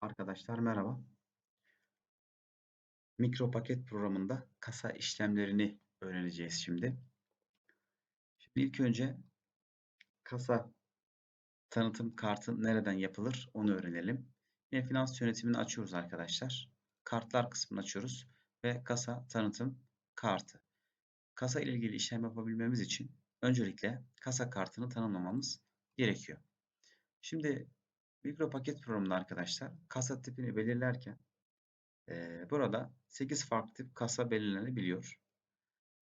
Arkadaşlar merhaba. Mikro paket programında kasa işlemlerini öğreneceğiz şimdi. Şimdi ilk önce kasa tanıtım kartı nereden yapılır onu öğrenelim. Yine finans yönetimini açıyoruz arkadaşlar. Kartlar kısmını açıyoruz ve kasa tanıtım kartı. Kasa ile ilgili işlem yapabilmemiz için öncelikle kasa kartını tanımlamamız gerekiyor. Şimdi mikro paket programında arkadaşlar kasa tipini belirlerken e, burada 8 farklı tip kasa belirlenebiliyor.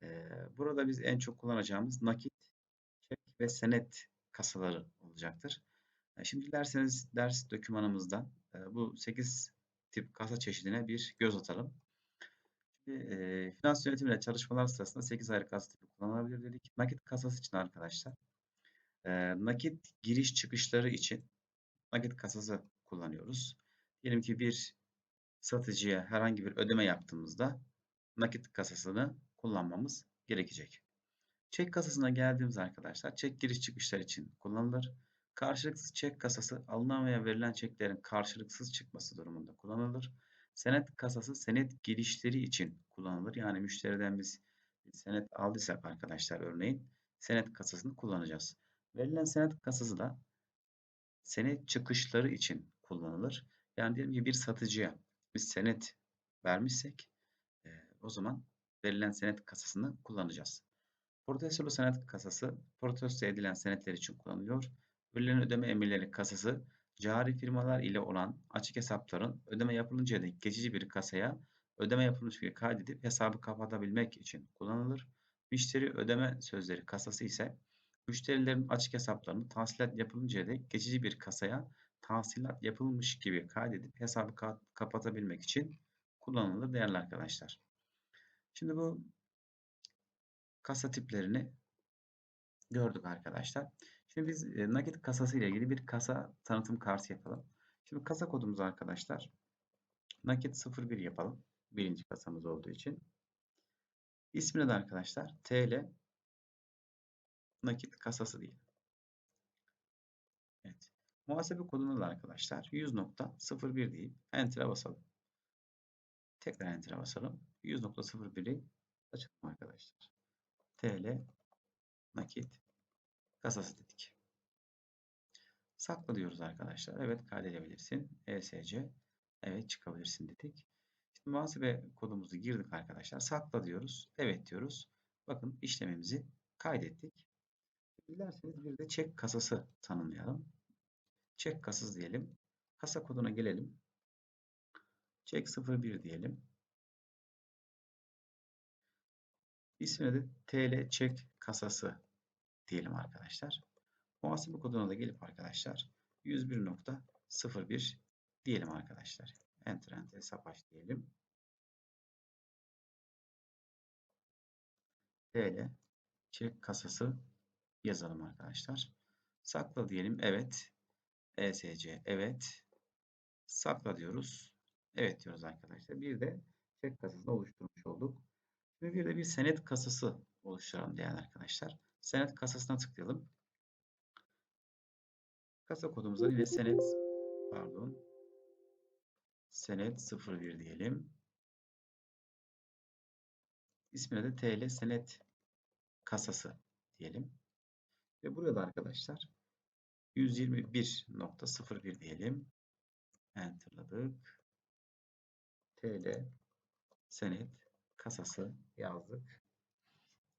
E, burada biz en çok kullanacağımız nakit, çek ve senet kasaları olacaktır. E, şimdi dilerseniz ders dokümanımızdan e, bu 8 tip kasa çeşidine bir göz atalım. Şimdi, e, finans yönetimiyle çalışmalar sırasında 8 ayrı kasa tipi kullanılabilir dedik. Nakit kasası için arkadaşlar. E, nakit giriş çıkışları için nakit kasası kullanıyoruz. Diyelim ki bir satıcıya herhangi bir ödeme yaptığımızda nakit kasasını kullanmamız gerekecek. Çek kasasına geldiğimiz arkadaşlar çek giriş çıkışlar için kullanılır. Karşılıksız çek kasası alınan veya verilen çeklerin karşılıksız çıkması durumunda kullanılır. Senet kasası senet girişleri için kullanılır. Yani müşteriden biz senet aldıysak arkadaşlar örneğin senet kasasını kullanacağız. Verilen senet kasası da senet çıkışları için kullanılır. Yani diyelim ki bir satıcıya biz senet vermişsek e, o zaman verilen senet kasasını kullanacağız. Protestolu senet kasası protesto edilen senetler için kullanılıyor. Verilen ödeme emirleri kasası cari firmalar ile olan açık hesapların ödeme yapılıncaya dek geçici bir kasaya ödeme yapılmış gibi kaydedip hesabı kapatabilmek için kullanılır. Müşteri ödeme sözleri kasası ise müşterilerin açık hesaplarını tahsilat yapılıncaya dek geçici bir kasaya tahsilat yapılmış gibi kaydedip hesabı kapatabilmek için kullanılır değerli arkadaşlar. Şimdi bu kasa tiplerini gördük arkadaşlar. Şimdi biz e, nakit kasası ile ilgili bir kasa tanıtım kartı yapalım. Şimdi kasa kodumuz arkadaşlar nakit 01 yapalım. Birinci kasamız olduğu için. İsmini de arkadaşlar TL nakit kasası diyelim. Evet. Muhasebe kodunu da arkadaşlar 100.01 deyip Enter'a basalım. Tekrar Enter'a basalım. 100.01'i açalım arkadaşlar. TL nakit kasası dedik. Sakla diyoruz arkadaşlar. Evet kaydedebilirsin. ESC evet çıkabilirsin dedik. Şimdi muhasebe kodumuzu girdik arkadaşlar. Sakla diyoruz. Evet diyoruz. Bakın işlemimizi kaydettik. Dilerseniz bir de çek kasası tanımlayalım. Çek kasası diyelim. Kasa koduna gelelim. Çek 01 diyelim. İsmine de TL çek kasası diyelim arkadaşlar. Muhasebe koduna da gelip arkadaşlar 101.01 diyelim arkadaşlar. Enter enter hesap aç diyelim. TL çek kasası yazalım arkadaşlar. Sakla diyelim. Evet. ESC. Evet. Sakla diyoruz. Evet diyoruz arkadaşlar. Bir de çek kasasını oluşturmuş olduk. Şimdi bir de bir senet kasası oluşturalım değerli arkadaşlar. Senet kasasına tıklayalım. Kasa kodumuza yine senet pardon senet 01 diyelim. İsmine de TL senet kasası diyelim. Ve burada arkadaşlar 121.01 diyelim. Enter'ladık. TL senet kasası yazdık.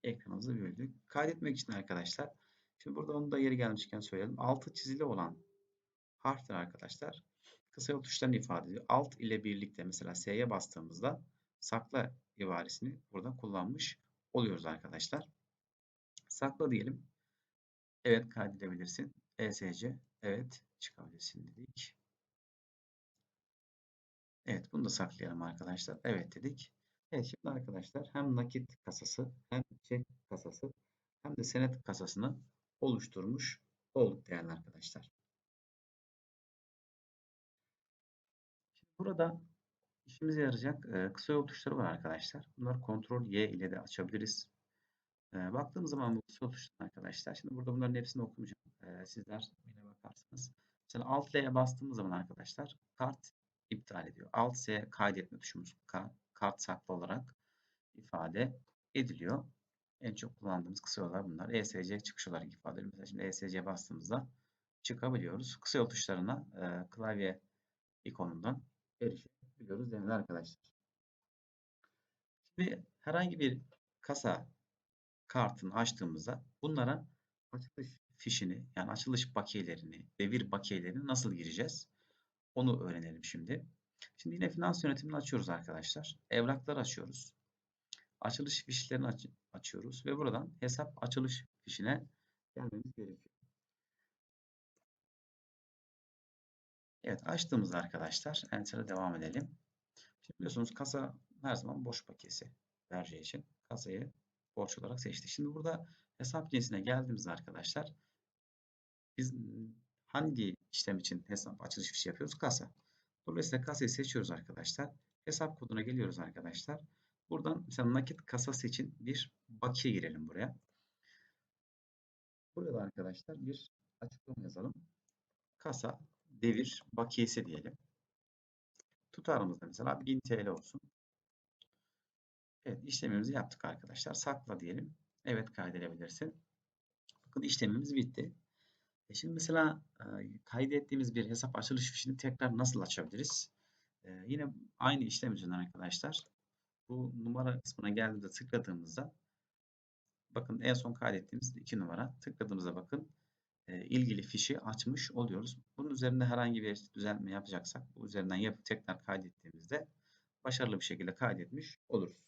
Ekranımızı böldük. Kaydetmek için arkadaşlar. Şimdi burada onu da yeri gelmişken söyleyelim. Altı çizili olan harfler arkadaşlar kısa yol tuşlarını ifade ediyor. Alt ile birlikte mesela S'ye bastığımızda sakla ibaresini burada kullanmış oluyoruz arkadaşlar. Sakla diyelim. Evet kaydedebilirsin. ESC evet çıkabilirsin dedik. Evet bunu da saklayalım arkadaşlar. Evet dedik. Evet şimdi arkadaşlar hem nakit kasası hem çek kasası hem de senet kasasını oluşturmuş olduk değerli arkadaşlar. Şimdi burada işimize yarayacak e, kısa yol tuşları var arkadaşlar. Bunlar kontrol Y ile de açabiliriz. Baktığımız zaman bu tuşları arkadaşlar. Şimdi burada bunların hepsini okumayacağım. Sizler yine bakarsınız. Mesela Alt L'ye bastığımız zaman arkadaşlar kart iptal ediyor. Alt S kaydetme tuşumuz kart saklı olarak ifade ediliyor. En çok kullandığımız kısa yollar bunlar. ESC çıkış olarak ifade ediyor. Mesela şimdi ESC bastığımızda çıkabiliyoruz. Kısa yol tuşlarına e, klavye ikonundan erişebiliyoruz değerli arkadaşlar. Şimdi herhangi bir kasa kartını açtığımızda bunlara açılış fişini yani açılış bakiyelerini, devir bakiyelerini nasıl gireceğiz? Onu öğrenelim şimdi. Şimdi yine finans yönetimini açıyoruz arkadaşlar. Evrakları açıyoruz. Açılış fişlerini aç açıyoruz ve buradan hesap açılış fişine gelmemiz gerekiyor. Evet açtığımızda arkadaşlar Enter'a devam edelim. Şimdi biliyorsunuz kasa her zaman boş bakiyesi vereceği için kasayı borç olarak seçtik. Şimdi burada hesap cinsine geldiğimizde arkadaşlar biz hangi işlem için hesap açılış fişi yapıyoruz? Kasa. Dolayısıyla kasayı seçiyoruz arkadaşlar. Hesap koduna geliyoruz arkadaşlar. Buradan mesela nakit kasası için bir bakiye girelim buraya. Burada arkadaşlar bir açıklama yazalım. Kasa devir bakiyesi diyelim. Tutarımız da mesela 1000 TL olsun. Evet işlemimizi yaptık arkadaşlar. Sakla diyelim. Evet kaydedebilirsin. Bakın işlemimiz bitti. E şimdi mesela kaydettiğimiz bir hesap açılış fişini tekrar nasıl açabiliriz? E, yine aynı işlem üzerinden arkadaşlar. Bu numara kısmına geldiğimizde tıkladığımızda bakın en son kaydettiğimiz iki numara tıkladığımızda bakın e, ilgili fişi açmış oluyoruz. Bunun üzerinde herhangi bir düzeltme yapacaksak bu üzerinden yapıp tekrar kaydettiğimizde başarılı bir şekilde kaydetmiş oluruz.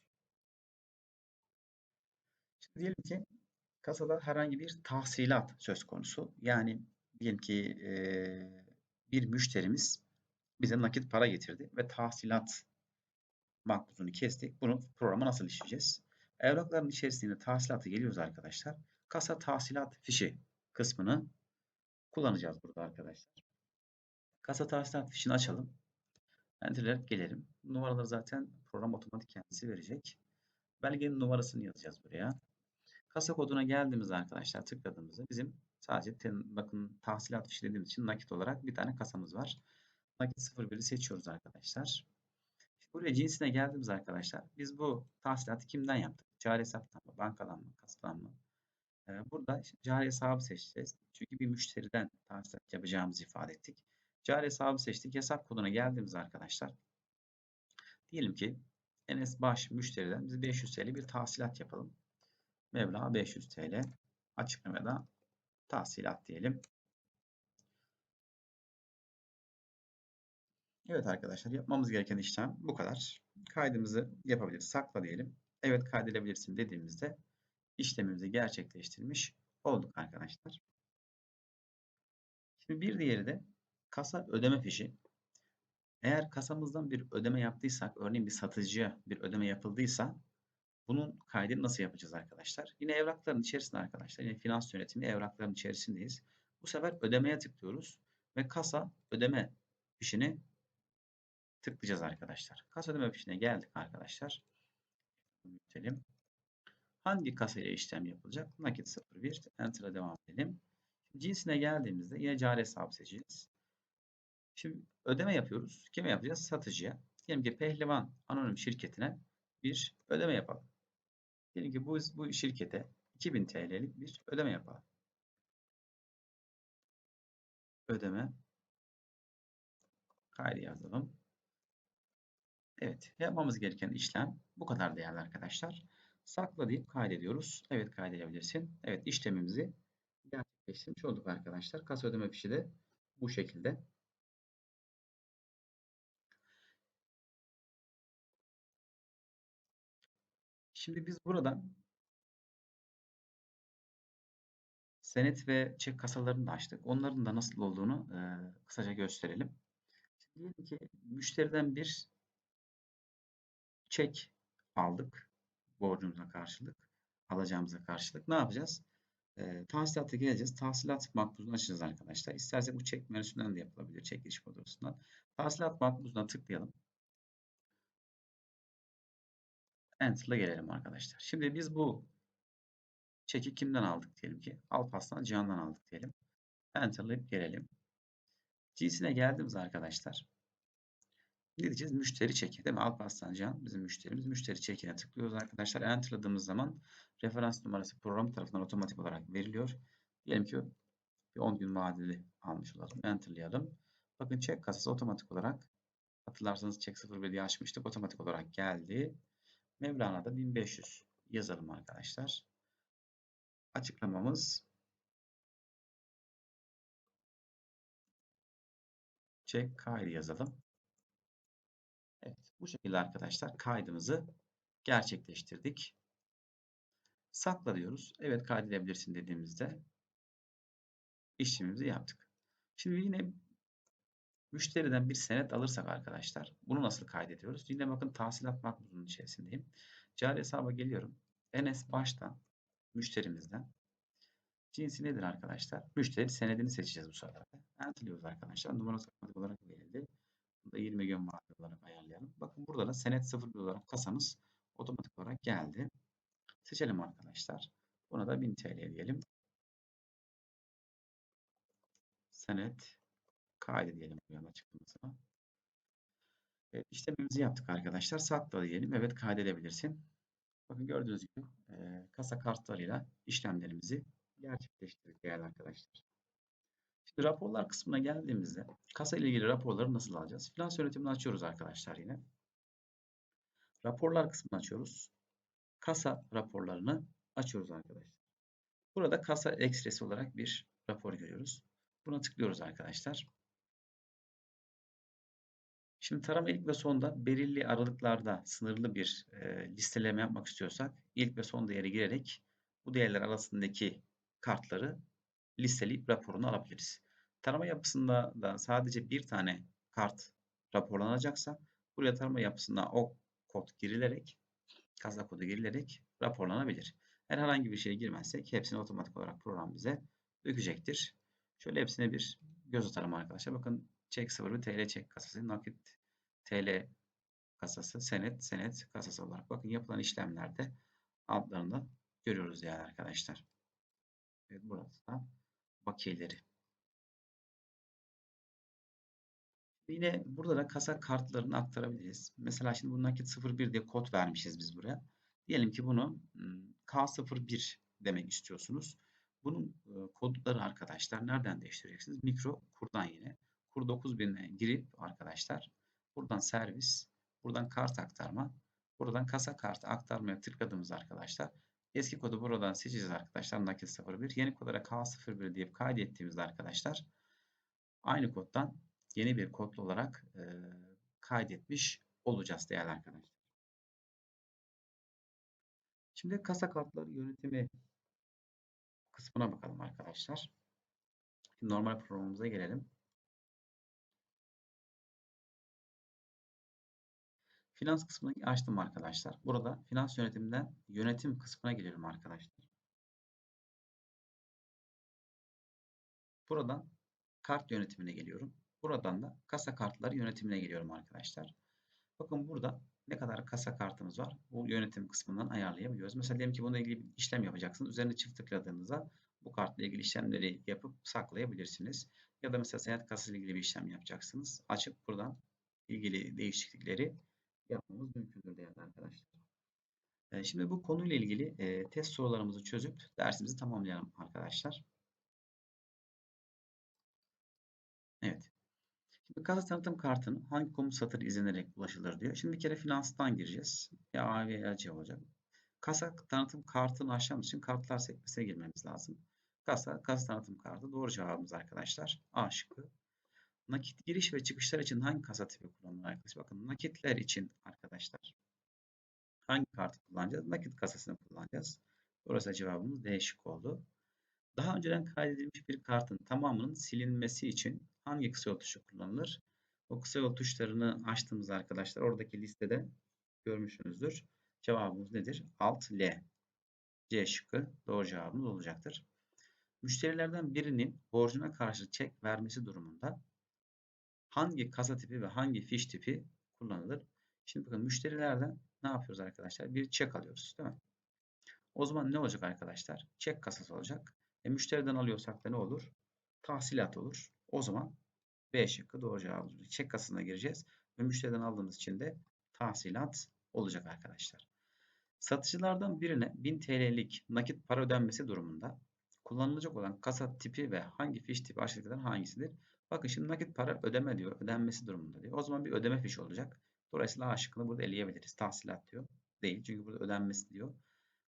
Diyelim ki kasada herhangi bir tahsilat söz konusu. Yani diyelim ki e, bir müşterimiz bize nakit para getirdi ve tahsilat makbuzunu kestik. Bunu programa nasıl işleyeceğiz? Evrakların içerisinde tahsilatı geliyoruz arkadaşlar. Kasa tahsilat fişi kısmını kullanacağız burada arkadaşlar. Kasa tahsilat fişini açalım. Enter'leyerek gelelim. Numaraları zaten program otomatik kendisi verecek. Belgenin numarasını yazacağız buraya. Kasa koduna geldiğimiz arkadaşlar tıkladığımızda bizim sadece ten, bakın tahsilat fişi dediğimiz için nakit olarak bir tane kasamız var. Nakit 01'i seçiyoruz arkadaşlar. Buraya cinsine geldiğimiz arkadaşlar biz bu tahsilatı kimden yaptık? Cari hesaptan mı, bankadan mı, kasadan mı? Ee, burada cari hesabı seçeceğiz. Çünkü bir müşteriden tahsilat yapacağımızı ifade ettik. Cari hesabı seçtik. Hesap koduna geldiğimiz arkadaşlar. Diyelim ki Enes Baş müşteriden biz 500 TL bir tahsilat yapalım. Meblağ 500 TL. Açıklamada tahsilat diyelim. Evet arkadaşlar yapmamız gereken işlem bu kadar. Kaydımızı yapabiliriz. Sakla diyelim. Evet kaydedebilirsin dediğimizde işlemimizi gerçekleştirmiş olduk arkadaşlar. Şimdi bir diğeri de kasa ödeme fişi. Eğer kasamızdan bir ödeme yaptıysak, örneğin bir satıcıya bir ödeme yapıldıysa bunun kaydını nasıl yapacağız arkadaşlar? Yine evrakların içerisinde arkadaşlar. Yine finans yönetimi evrakların içerisindeyiz. Bu sefer ödemeye tıklıyoruz ve kasa ödeme fişini tıklayacağız arkadaşlar. Kasa ödeme fişine geldik arkadaşlar. Büyütelim. Hangi kasa ile işlem yapılacak? Nakit 01. Enter'a devam edelim. Cinsine geldiğimizde yine cari hesabı seçeceğiz. Şimdi ödeme yapıyoruz. Kime yapacağız? Satıcıya. Diyelim ki Pehlivan Anonim Şirketi'ne bir ödeme yapalım. Diyelim ki bu, bu şirkete 2000 TL'lik bir ödeme yapalım. Ödeme kaydı yazalım. Evet, yapmamız gereken işlem bu kadar değerli arkadaşlar. Sakla deyip kaydediyoruz. Evet kaydedebilirsin. Evet işlemimizi gerçekleştirmiş olduk arkadaşlar. Kasa ödeme fişi de bu şekilde. Şimdi biz burada senet ve çek kasalarını da açtık. Onların da nasıl olduğunu e, kısaca gösterelim. Şimdi diyelim ki müşteriden bir çek aldık. Borcumuza karşılık. Alacağımıza karşılık. Ne yapacağız? E, tahsilata geleceğiz. Tahsilat makbuzunu açacağız arkadaşlar. İstersek bu çek menüsünden de yapılabilir. Çek iş kodrosundan. Tahsilat makbuzuna tıklayalım. Enter'la gelelim arkadaşlar. Şimdi biz bu çeki kimden aldık diyelim ki. Alparslan Cihan'dan aldık diyelim. Enter'layıp gelelim. Cinsine geldiğimiz arkadaşlar. Ne diyeceğiz? Müşteri çeki değil mi? Alparslan Can bizim müşterimiz. Müşteri çekine tıklıyoruz arkadaşlar. Enter'ladığımız zaman referans numarası program tarafından otomatik olarak veriliyor. Diyelim ki bir 10 gün vadeli almış olalım. Enter'layalım. Bakın çek kasası otomatik olarak hatırlarsanız çek 01 diye açmıştık. Otomatik olarak geldi. Mevlana'da 1500 yazalım arkadaşlar. Açıklamamız çek kaydı yazalım. Evet, bu şekilde arkadaşlar kaydımızı gerçekleştirdik. Sakla diyoruz. Evet kaydedebilirsin dediğimizde işlemimizi yaptık. Şimdi yine müşteriden bir senet alırsak arkadaşlar bunu nasıl kaydediyoruz? Yine bakın tahsilat makbuzunun içerisindeyim. Cari hesaba geliyorum. Enes baştan müşterimizden cinsi nedir arkadaşlar? Müşteri senedini seçeceğiz bu sefer. Enterliyoruz arkadaşlar. Numarası otomatik olarak verildi. Bunu da 20 gün vadeli olarak ayarlayalım. Bakın burada da senet 01 olarak kasamız otomatik olarak geldi. Seçelim arkadaşlar. Buna da 1000 TL diyelim. Senet kaydedelim buraya açıklamasına. Evet, işlemimizi yaptık arkadaşlar. Sakla diyelim. Evet kaydedebilirsin. Bakın gördüğünüz gibi e, kasa kartlarıyla işlemlerimizi gerçekleştirdik değerli arkadaşlar. Şimdi raporlar kısmına geldiğimizde kasa ile ilgili raporları nasıl alacağız? Finans yönetimini açıyoruz arkadaşlar yine. Raporlar kısmını açıyoruz. Kasa raporlarını açıyoruz arkadaşlar. Burada kasa ekstresi olarak bir rapor görüyoruz. Buna tıklıyoruz arkadaşlar. Şimdi tarama ilk ve sonda belirli aralıklarda sınırlı bir e, listeleme yapmak istiyorsak ilk ve son değeri girerek bu değerler arasındaki kartları listeleyip raporunu alabiliriz. Tarama yapısında da sadece bir tane kart raporlanacaksa buraya tarama yapısına o kod girilerek kasa kodu girilerek raporlanabilir. Eğer herhangi bir şey girmezsek hepsini otomatik olarak program bize dökecektir. Şöyle hepsine bir göz atalım arkadaşlar. Bakın çek 01 TL çek kasası, nakit TL kasası, senet, senet kasası olarak. Bakın yapılan işlemlerde adlarını görüyoruz yani arkadaşlar. Evet burası da bakiyeleri. Yine burada da kasa kartlarını aktarabiliriz. Mesela şimdi bu nakit 01 diye kod vermişiz biz buraya. Diyelim ki bunu K01 demek istiyorsunuz. Bunun kodları arkadaşlar nereden değiştireceksiniz? Mikro kurdan yine. Kur 9000'e girip arkadaşlar buradan servis, buradan kart aktarma, buradan kasa kartı aktarmaya tıkladığımız arkadaşlar eski kodu buradan seçeceğiz arkadaşlar nakit 01. Yeni kod olarak K01 deyip kaydettiğimizde arkadaşlar aynı koddan yeni bir kodlu olarak e, kaydetmiş olacağız değerli arkadaşlar. Şimdi kasa kartları yönetimi kısmına bakalım arkadaşlar. normal programımıza gelelim. Finans kısmını açtım arkadaşlar. Burada finans yönetiminden yönetim kısmına geliyorum arkadaşlar. Buradan kart yönetimine geliyorum. Buradan da kasa kartları yönetimine geliyorum arkadaşlar. Bakın burada ne kadar kasa kartımız var. Bu yönetim kısmından ayarlayabiliyoruz. Mesela diyelim ki bununla ilgili bir işlem yapacaksınız. Üzerine çift tıkladığınızda bu kartla ilgili işlemleri yapıp saklayabilirsiniz. Ya da mesela seyahat kasası ile ilgili bir işlem yapacaksınız. Açıp buradan ilgili değişiklikleri yapmamız mümkündür değerli arkadaşlar. Şimdi bu konuyla ilgili test sorularımızı çözüp dersimizi tamamlayalım arkadaşlar. Evet. Şimdi kasa tanıtım kartının hangi komut satır izlenerek ulaşılır diyor. Şimdi bir kere finanstan gireceğiz. Ya A veya C olacak. Kasa tanıtım kartını açmamız için kartlar sekmesine girmemiz lazım. Kasa, kasa tanıtım kartı. Doğru cevabımız arkadaşlar. A şıkkı. Nakit giriş ve çıkışlar için hangi kasa tipi kullanılır arkadaşlar? Bakın nakitler için arkadaşlar hangi kartı kullanacağız? Nakit kasasını kullanacağız. Burası cevabımız D şık oldu. Daha önceden kaydedilmiş bir kartın tamamının silinmesi için hangi kısa yol tuşu kullanılır? O kısa yol tuşlarını açtığımız arkadaşlar oradaki listede görmüşsünüzdür. Cevabımız nedir? Alt L. C şıkkı doğru cevabımız olacaktır. Müşterilerden birinin borcuna karşı çek vermesi durumunda hangi kasa tipi ve hangi fiş tipi kullanılır? Şimdi bakın müşterilerden ne yapıyoruz arkadaşlar? Bir çek alıyoruz değil mi? O zaman ne olacak arkadaşlar? Çek kasası olacak. E, müşteriden alıyorsak da ne olur? Tahsilat olur. O zaman B şıkkı doğru cevabı. Çek kasasına gireceğiz. ve müşteriden aldığımız için de tahsilat olacak arkadaşlar. Satıcılardan birine 1000 TL'lik nakit para ödenmesi durumunda kullanılacak olan kasa tipi ve hangi fiş tipi aşağıdakilerden hangisidir? Bakın şimdi nakit para ödeme diyor. Ödenmesi durumunda diyor. O zaman bir ödeme fişi olacak. Dolayısıyla A şıkkını burada eleyebiliriz. Tahsilat diyor. Değil. Çünkü burada ödenmesi diyor.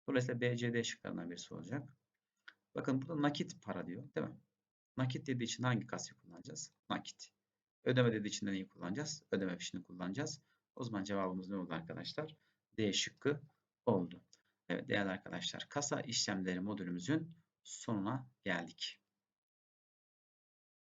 Dolayısıyla B, C, D şıklarından birisi olacak. Bakın burada nakit para diyor. Değil mi? Nakit dediği için hangi kasayı kullanacağız? Nakit. Ödeme dediği için neyi kullanacağız? Ödeme fişini kullanacağız. O zaman cevabımız ne oldu arkadaşlar? D şıkkı oldu. Evet değerli arkadaşlar kasa işlemleri modülümüzün sonuna geldik.